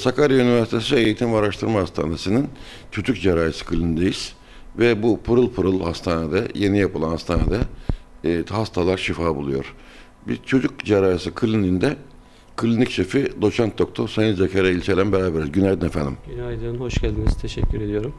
Sakarya Üniversitesi Eğitim ve Araştırma Hastanesi'nin tütük cerrahisi kliniğindeyiz. Ve bu pırıl pırıl hastanede, yeni yapılan hastanede e, hastalar şifa buluyor. Bir çocuk cerrahisi kliniğinde klinik şefi doçent doktor Sayın Zekeriya İlçelen beraberiz. Günaydın efendim. Günaydın, hoş geldiniz. Teşekkür ediyorum.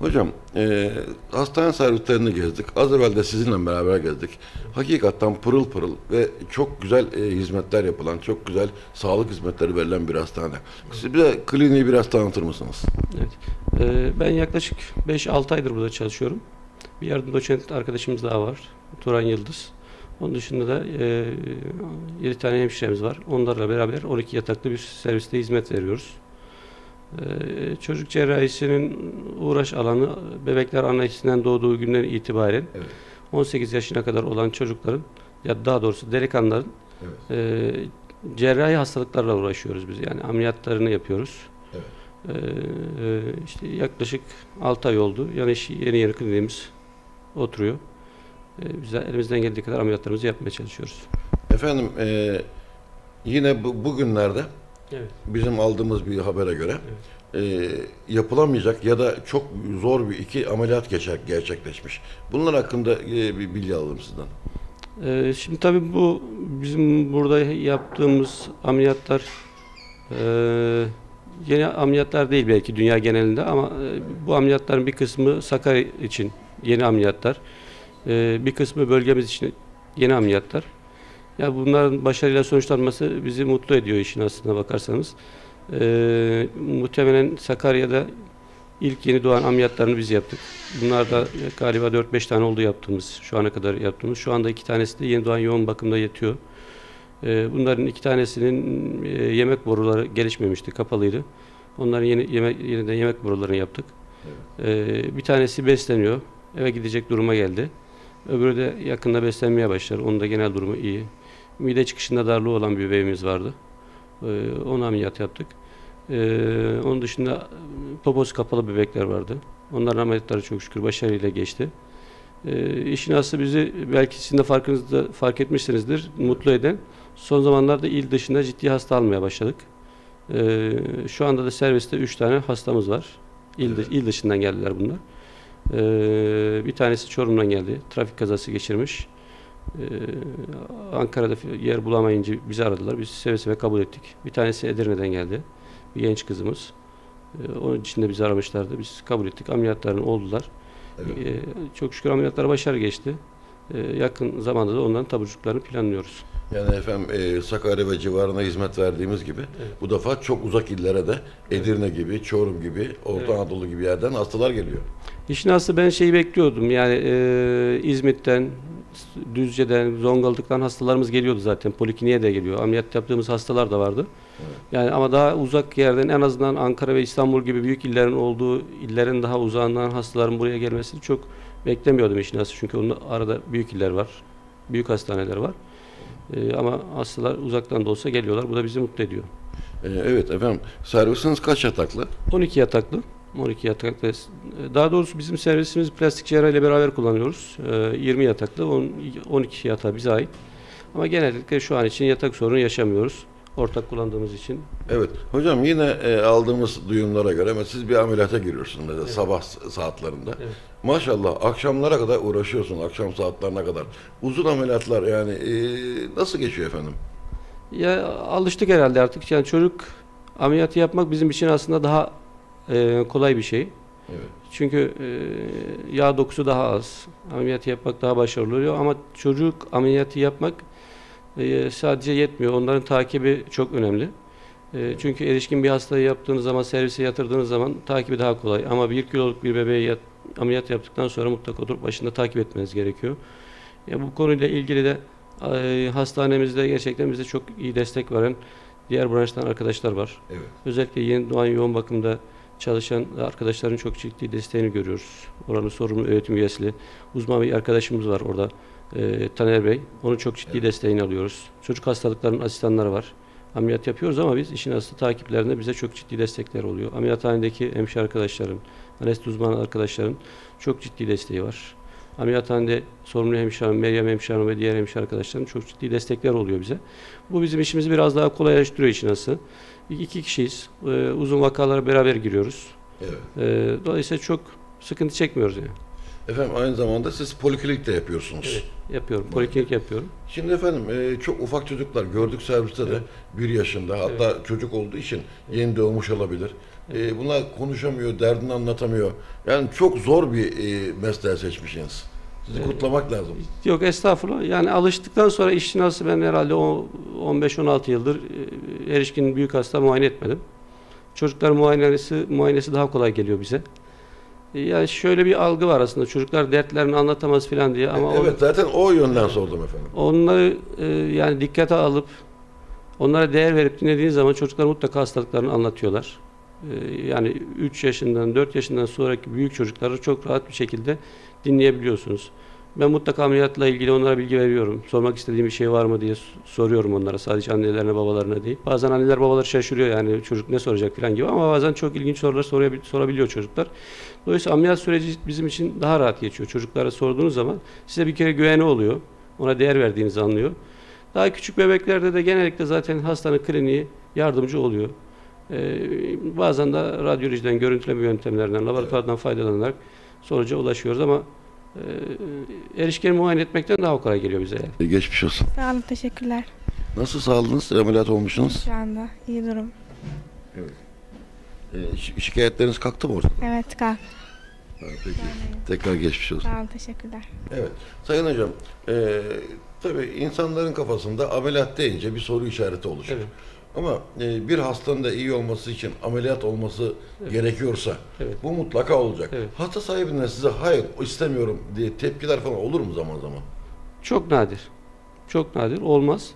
Hocam, e, hastane servislerini gezdik. Az evvel de sizinle beraber gezdik. Hakikaten pırıl pırıl ve çok güzel e, hizmetler yapılan, çok güzel sağlık hizmetleri verilen bir hastane. Siz bize kliniği biraz tanıtır mısınız? Evet. Ee, ben yaklaşık 5-6 aydır burada çalışıyorum. Bir yardım doçent arkadaşımız daha var. Turan Yıldız. Onun dışında da e, 7 tane hemşiremiz var. Onlarla beraber 12 yataklı bir serviste hizmet veriyoruz. Ee, çocuk cerrahisinin uğraş alanı bebekler annesinden doğduğu günden itibaren Evet. 18 yaşına kadar olan çocukların ya daha doğrusu delikanlıların Evet. e, cerrahi hastalıklarla uğraşıyoruz biz. Yani ameliyatlarını yapıyoruz. Evet. Ee, işte yaklaşık 6 ay oldu. Yani yeni yeni kliniğimiz oturuyor. Ee, biz de elimizden geldiği kadar ameliyatlarımızı yapmaya çalışıyoruz. Efendim, e, yine bu, bugünlerde Evet. bizim aldığımız bir habere göre e, yapılamayacak ya da çok zor bir iki ameliyat geçer, gerçekleşmiş. Bunlar hakkında e, bir bilgi alalım sizden. Ee, şimdi tabii bu bizim burada yaptığımız ameliyatlar e, yeni ameliyatlar değil belki dünya genelinde ama e, bu ameliyatların bir kısmı Sakarya için yeni ameliyatlar. E, bir kısmı bölgemiz için yeni ameliyatlar. Ya bunların başarıyla sonuçlanması bizi mutlu ediyor işin aslına bakarsanız. E, muhtemelen Sakarya'da ilk yeni doğan ameliyatlarını biz yaptık. Bunlar da galiba 4-5 tane oldu yaptığımız, şu ana kadar yaptığımız. Şu anda iki tanesi de yeni doğan yoğun bakımda yatıyor. Ee, bunların iki tanesinin e, yemek boruları gelişmemişti, kapalıydı. Onların yeni yemek, yeniden yemek borularını yaptık. Ee, bir tanesi besleniyor, eve gidecek duruma geldi. Öbürü de yakında beslenmeye başlar. Onun da genel durumu iyi. Mide çıkışında darlığı olan bir bebeğimiz vardı. Ee, onu ameliyat yaptık. Ee, onun dışında poposu kapalı bebekler vardı. Onların ameliyatları çok şükür başarıyla geçti. Ee, işin aslı bizi belki sizin de farkınızda fark etmişsinizdir mutlu eden son zamanlarda il dışında ciddi hasta almaya başladık. Ee, şu anda da serviste 3 tane hastamız var. İl, dı- il dışından geldiler bunlar. Ee, bir tanesi Çorum'dan geldi. Trafik kazası geçirmiş. Ee, Ankara'da yer bulamayınca bizi aradılar. Biz seve seve kabul ettik. Bir tanesi Edirne'den geldi. Bir genç kızımız. Ee, onun için de bizi aramışlardı. Biz kabul ettik. Ameliyatların oldular. Evet. Ee, çok şükür ameliyatlar başarı geçti. Ee, yakın zamanda da onların taburcuklarını planlıyoruz. Yani efendim e, Sakarya ve civarına hizmet verdiğimiz gibi Evet. bu defa çok uzak illere de Edirne gibi, Çorum gibi, Orta Evet. Anadolu gibi yerden hastalar geliyor. İşin aslı ben şeyi bekliyordum. Yani e, İzmit'ten, Düzce'den, Zonguldak hastalarımız geliyordu zaten. Polikliniğe de geliyor. Ameliyat yaptığımız hastalar da vardı. Yani ama daha uzak yerden en azından Ankara ve İstanbul gibi büyük illerin olduğu illerin daha uzağından hastaların buraya gelmesini çok beklemiyordum işin aslı. Çünkü onun arada büyük iller var. Büyük hastaneler var. E, ama hastalar uzaktan da olsa geliyorlar. Bu da bizi mutlu ediyor. E, evet efendim, servisiniz kaç yataklı? 12 yataklı. 12 yataklı. Daha doğrusu bizim servisimiz plastik cerrahi ile beraber kullanıyoruz. Ee, 20 yataklı, on- 12 yatağı bize ait. Ama genellikle şu an için yatak sorunu yaşamıyoruz. Ortak kullandığımız için. Evet. Hocam yine e, aldığımız duyumlara göre mesela siz bir ameliyata giriyorsunuz mesela sabah s- saatlerinde. Evet. Maşallah akşamlara kadar uğraşıyorsun, akşam saatlerine kadar. Uzun ameliyatlar yani e, nasıl geçiyor efendim? Ya alıştık herhalde artık. Yani çocuk ameliyatı yapmak bizim için aslında daha e, kolay bir şey. Evet. Çünkü e, yağ dokusu daha az. Ameliyatı yapmak daha başarılı oluyor ama çocuk ameliyatı yapmak e, sadece yetmiyor. Onların takibi çok önemli. E, çünkü erişkin bir hastayı yaptığınız zaman, servise yatırdığınız zaman takibi daha kolay. Ama bir kiloluk bir bebeği yat- ameliyat yaptıktan sonra mutlaka oturup başında takip etmeniz gerekiyor. Ya bu konuyla ilgili de e, hastanemizde gerçekten bize çok iyi destek veren diğer branştan arkadaşlar var. Evet. Özellikle yeni doğan yoğun bakımda çalışan arkadaşların çok ciddi desteğini görüyoruz. Oranın sorumlu öğretim üyesi, uzman bir arkadaşımız var orada, e, Taner Bey. Onun çok ciddi Evet. desteğini alıyoruz. Çocuk hastalıklarının asistanları var. Ameliyat yapıyoruz ama biz işin aslı takiplerinde bize çok ciddi destekler oluyor. Ameliyathanedeki hemşire arkadaşların, anestezi uzman arkadaşların çok ciddi desteği var. Ameliyathanede sorumlu hemşire Meryem hemşire ve diğer hemşire arkadaşların çok ciddi destekler oluyor bize. Bu bizim işimizi biraz daha kolaylaştırıyor işin aslı. İki kişiyiz. Ee, uzun vakalara beraber giriyoruz. Evet. Ee, dolayısıyla çok sıkıntı çekmiyoruz yani. Efendim aynı zamanda siz poliklinik de yapıyorsunuz. Yapıyorum, poliklinik yapıyorum. Şimdi efendim e, çok ufak çocuklar gördük serviste de bir yaşında hatta çocuk olduğu için yeni doğmuş olabilir. E, bunlar konuşamıyor, derdini anlatamıyor. Yani çok zor bir e, mesleği seçmişsiniz. Sizi kutlamak lazım. Yok estağfurullah. Yani alıştıktan sonra işin nasıl ben herhalde o 15-16 yıldır e, erişkin büyük hasta muayene etmedim. Çocuklar muayenesi muayenesi daha kolay geliyor bize. E, Yani şöyle bir algı var aslında çocuklar dertlerini anlatamaz falan diye ama o- evet zaten o yönden sordum efendim. onları e, yani dikkate alıp onlara değer verip dinlediğiniz zaman çocuklar mutlaka hastalıklarını anlatıyorlar. E, yani 3 yaşından 4 yaşından sonraki büyük çocukları çok rahat bir şekilde dinleyebiliyorsunuz. Ben mutlaka ameliyatla ilgili onlara bilgi veriyorum. Sormak istediğim bir şey var mı diye soruyorum onlara. Sadece annelerine babalarına değil. Bazen anneler babalar şaşırıyor yani çocuk ne soracak falan gibi ama bazen çok ilginç sorular sorabil- sorabiliyor çocuklar. Dolayısıyla ameliyat süreci bizim için daha rahat geçiyor. Çocuklara sorduğunuz zaman size bir kere güveni oluyor. Ona değer verdiğinizi anlıyor. Daha küçük bebeklerde de genellikle zaten hastanın kliniği yardımcı oluyor. Ee, bazen de radyolojiden, görüntüleme yöntemlerinden, laboratuvardan faydalanarak sonuca ulaşıyoruz ama e, erişkeni muayene etmekten daha kolay geliyor bize. E, geçmiş olsun. Sağ olun, teşekkürler. Nasıl sağlığınız? Ameliyat olmuşsunuz. Şu anda iyi durum. E, şi- şikayetleriniz kalktı mı ortada? Evet, kalk. Ha, peki. Tekrar geçmiş olsun. Sağ olun, teşekkürler. Evet. Sayın hocam, e, tabii insanların kafasında ameliyat deyince bir soru işareti oluşur. Evet. Ama e, bir hastanın da iyi olması için ameliyat olması gerekiyorsa Evet. bu mutlaka olacak. Evet. Hasta sahibinden size hayır istemiyorum diye tepkiler falan olur mu zaman zaman? Çok nadir. Çok nadir. Olmaz.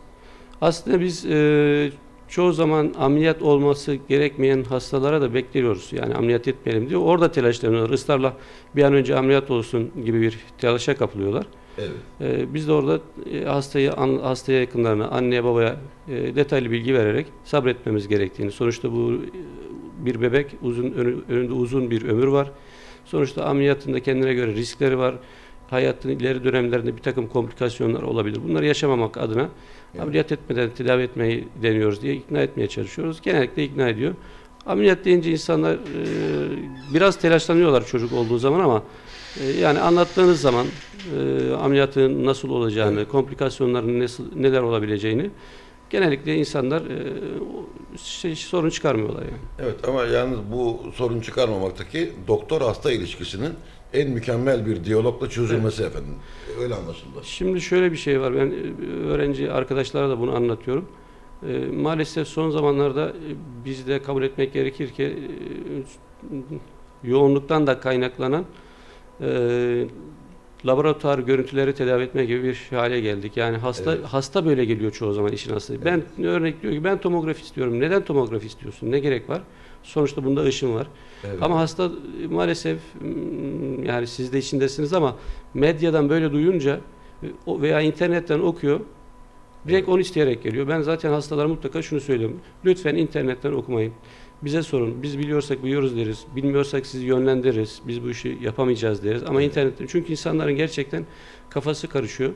Aslında biz e, çoğu zaman ameliyat olması gerekmeyen hastalara da bekliyoruz. Yani ameliyat etmeyelim diyor. Orada telaşlanıyorlar. Israrla bir an önce ameliyat olsun gibi bir telaşa kapılıyorlar. Evet. E, biz de orada e, hastayı an- hastaya yakınlarına, anneye babaya e, detaylı bilgi vererek sabretmemiz gerektiğini. Sonuçta bu e, bir bebek uzun önü- önünde uzun bir ömür var. Sonuçta ameliyatında kendine göre riskleri var. Hayatın ileri dönemlerinde bir takım komplikasyonlar olabilir. Bunları yaşamamak adına ameliyat etmeden tedavi etmeyi deniyoruz diye ikna etmeye çalışıyoruz. Genellikle ikna ediyor. Ameliyat deyince insanlar e, biraz telaşlanıyorlar çocuk olduğu zaman ama yani anlattığınız zaman e, ameliyatın nasıl olacağını, komplikasyonların nasıl, neler olabileceğini genellikle insanlar e, şey, sorun çıkarmıyorlar yani. Evet ama yalnız bu sorun çıkarmamaktaki doktor hasta ilişkisinin en mükemmel bir diyalogla çözülmesi efendim. Öyle anlaşıldı. Şimdi şöyle bir şey var. Ben e, öğrenci arkadaşlara da bunu anlatıyorum. E, maalesef son zamanlarda e, biz de kabul etmek gerekir ki e, yoğunluktan da kaynaklanan e, laboratuvar görüntüleri tedavi etme gibi bir hale geldik. Yani hasta Evet. hasta böyle geliyor çoğu zaman işin aslı. Ben örnek diyor ki ben tomografi istiyorum. Neden tomografi istiyorsun? Ne gerek var? Sonuçta bunda ışın var. Evet. Ama hasta e, maalesef mm, yani siz de içindesiniz ama medyadan böyle duyunca o- veya internetten okuyor. Direkt onu isteyerek geliyor. Ben zaten hastalara mutlaka şunu söylüyorum. Lütfen internetten okumayın. Bize sorun. Biz biliyorsak biliyoruz deriz. Bilmiyorsak sizi yönlendiririz. Biz bu işi yapamayacağız deriz. Ama internetten çünkü insanların gerçekten kafası karışıyor.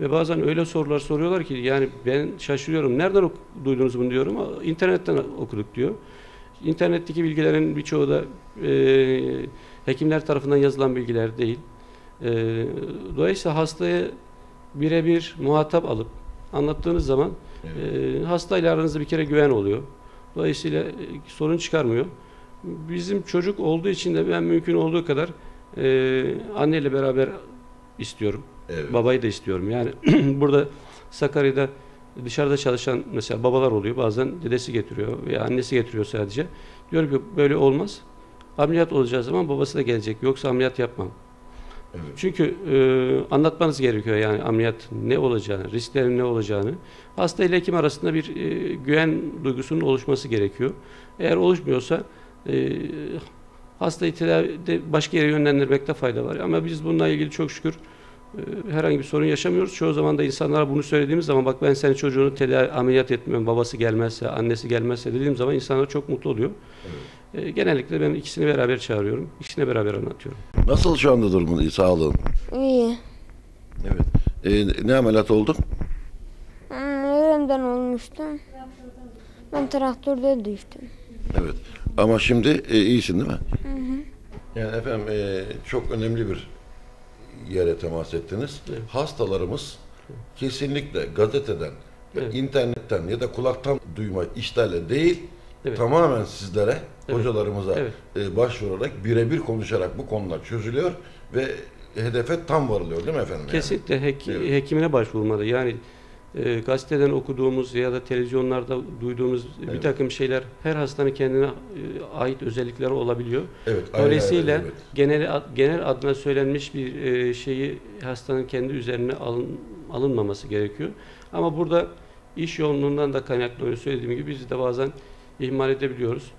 Ve bazen öyle sorular soruyorlar ki yani ben şaşırıyorum. Nereden duydunuz bunu diyorum. "Aa, İnternetten okuduk diyor. İnternetteki bilgilerin birçoğu da e, hekimler tarafından yazılan bilgiler değil. E, dolayısıyla hastaya birebir muhatap alıp anlattığınız zaman e, hastayla aranızda bir kere güven oluyor. Dolayısıyla e, sorun çıkarmıyor. Bizim çocuk olduğu için de ben mümkün olduğu kadar e, anneyle beraber istiyorum. Evet. Babayı da istiyorum. Yani burada Sakarya'da dışarıda çalışan mesela babalar oluyor. Bazen dedesi getiriyor veya annesi getiriyor sadece. Diyorum ki böyle olmaz. Ameliyat olacağı zaman babası da gelecek. Yoksa ameliyat yapmam. Evet. Çünkü e, anlatmanız gerekiyor yani ameliyat ne olacağını, risklerin ne olacağını. Hasta ile hekim arasında bir e, güven duygusunun oluşması gerekiyor. Eğer oluşmuyorsa e, hastayı tedavide başka yere yönlendirmekte fayda var. Ama biz bununla ilgili çok şükür e, herhangi bir sorun yaşamıyoruz. Çoğu zaman da insanlara bunu söylediğimiz zaman bak ben senin çocuğunu tedavi ameliyat etmiyorum. Babası gelmezse, annesi gelmezse dediğim zaman insanlar çok mutlu oluyor. E, genellikle ben ikisini beraber çağırıyorum. İkisini beraber anlatıyorum. Nasıl şu anda durumun, iyi, sağlığın? İyi. Evet. E, ne ameliyat oldun? Hmm, Elimden olmuştu. Ben traktörde düştüm. Evet. Ama şimdi e, iyisin değil mi? Yani efendim e, çok önemli bir yere temas ettiniz. Evet. Hastalarımız kesinlikle gazeteden, Evet. internetten ya da kulaktan duyma işlerle değil, Evet. tamamen sizlere, Evet. hocalarımıza Evet. e, başvurarak birebir konuşarak bu konular çözülüyor ve hedefe tam varılıyor değil mi efendim? yani? Kesinlikle hek- Evet. hekimine başvurmalı. Yani e, gazeteden okuduğumuz ya da televizyonlarda duyduğumuz bir Evet. takım şeyler her hastanın kendine e, ait özellikleri olabiliyor. Evet. Dolayısıyla evet. genel ad- genel adına söylenmiş bir e, şeyi hastanın kendi üzerine alın, alınmaması gerekiyor. Ama burada iş yoğunluğundan da kaynaklanıyor. Söylediğim gibi biz de bazen ihmal edebiliyoruz.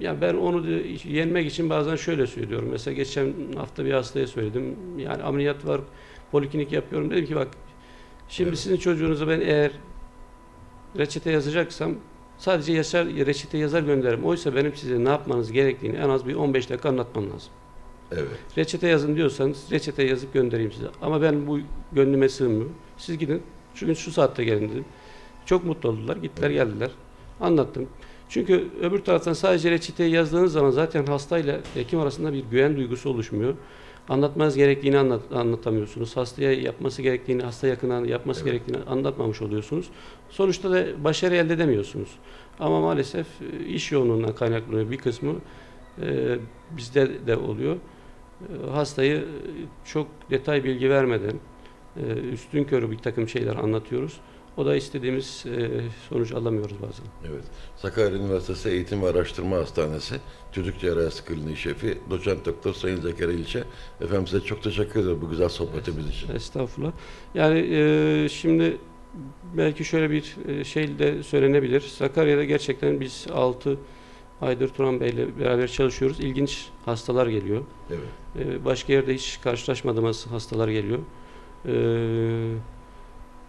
Ya ben onu yenmek için bazen şöyle söylüyorum. Mesela geçen hafta bir hastaya söyledim. Yani ameliyat var, poliklinik yapıyorum. Dedim ki bak şimdi Evet. sizin çocuğunuzu ben eğer reçete yazacaksam sadece yazar, reçete yazar gönderirim. Oysa benim size ne yapmanız gerektiğini en az bir 15 dakika anlatmam lazım. Evet. Reçete yazın diyorsanız reçete yazıp göndereyim size. Ama ben bu gönlüme sığmıyor. Siz gidin şu gün şu saatte gelin dedim. Çok mutlu oldular. Gittiler geldiler. Anlattım. Çünkü öbür taraftan sadece reçeteyi yazdığınız zaman zaten hastayla hekim arasında bir güven duygusu oluşmuyor. Anlatmanız gerektiğini anlat, anlatamıyorsunuz. Hastaya yapması gerektiğini, hasta yakına yapması Evet. gerektiğini anlatmamış oluyorsunuz. Sonuçta da başarı elde edemiyorsunuz. Ama maalesef e, iş yoğunluğundan kaynaklanıyor bir kısmı. e, bizde de oluyor. E, hastayı e, çok detay bilgi vermeden e, üstün körü bir takım şeyler anlatıyoruz. O da istediğimiz e, sonuç alamıyoruz bazen. Evet. Sakarya Üniversitesi Eğitim ve Araştırma Hastanesi Çocuk Cerrahisi Kliniği Şefi Doçent Doktor Sayın Zekeriya İlçe. Efendim size çok teşekkür ederim bu güzel sohbetimiz için. Estağfurullah. Yani e, şimdi belki şöyle bir e, şey de söylenebilir. Sakarya'da gerçekten biz 6 aydır Turan Bey'le beraber çalışıyoruz. İlginç hastalar geliyor. Evet. E, başka yerde hiç karşılaşmadığımız hastalar geliyor. E,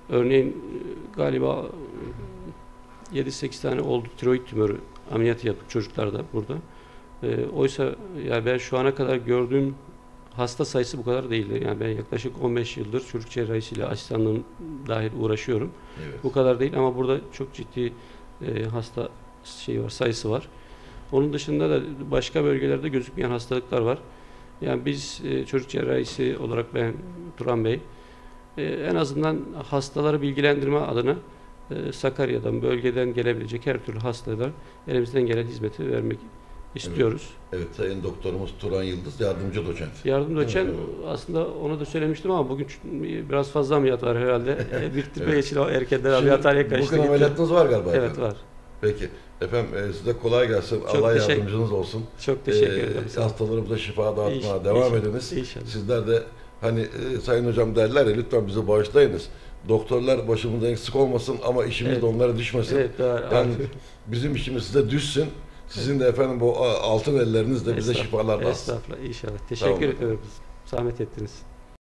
örneğin e, galiba e, 7-8 tane oldu tiroid tümörü ameliyatı yaptık çocuklarda burada. E, oysa yani ben şu ana kadar gördüğüm hasta sayısı bu kadar değildi. Yani ben yaklaşık 15 yıldır çocuk cerrahisiyle asistanlığım dahil uğraşıyorum. Evet. Bu kadar değil ama burada çok ciddi e, hasta şeyi var, sayısı var. Onun dışında da başka bölgelerde gözükmeyen hastalıklar var. Yani biz e, çocuk cerrahisi olarak ben Turan Bey e, en azından hastaları bilgilendirme adına e, Sakarya'dan, bölgeden gelebilecek her türlü hastalara elimizden gelen hizmeti vermek istiyoruz. Evet Sayın Doktorumuz Turan Yıldız yardımcı doçent. Yardım doçent Evet, aslında onu da söylemiştim ama bugün ç- biraz fazla ameliyat var herhalde. E, bir tipe Evet. geçin o erkenden ameliyathaneye kaçtı. Bugün ameliyatınız var galiba Evet efendim. var. Peki. Efendim e, size kolay gelsin. Çok Allah yardımcınız olsun. Çok teşekkür Ee, ederim. Olun. Hastalarımıza şifa dağıtmaya devam inşallah, ediniz. inşallah. Sizler de hani e, Sayın Hocam derler ya lütfen bizi bağışlayınız. Doktorlar başımızda eksik olmasın ama işimiz Evet. de onlara düşmesin. Evet, doğru. Yani bizim işimiz size düşsün. Sizin de efendim bu altın ellerinizle bize şifalar dağıtsın. Estağfurullah inşallah. Teşekkür ediyorum. Zahmet ettiniz.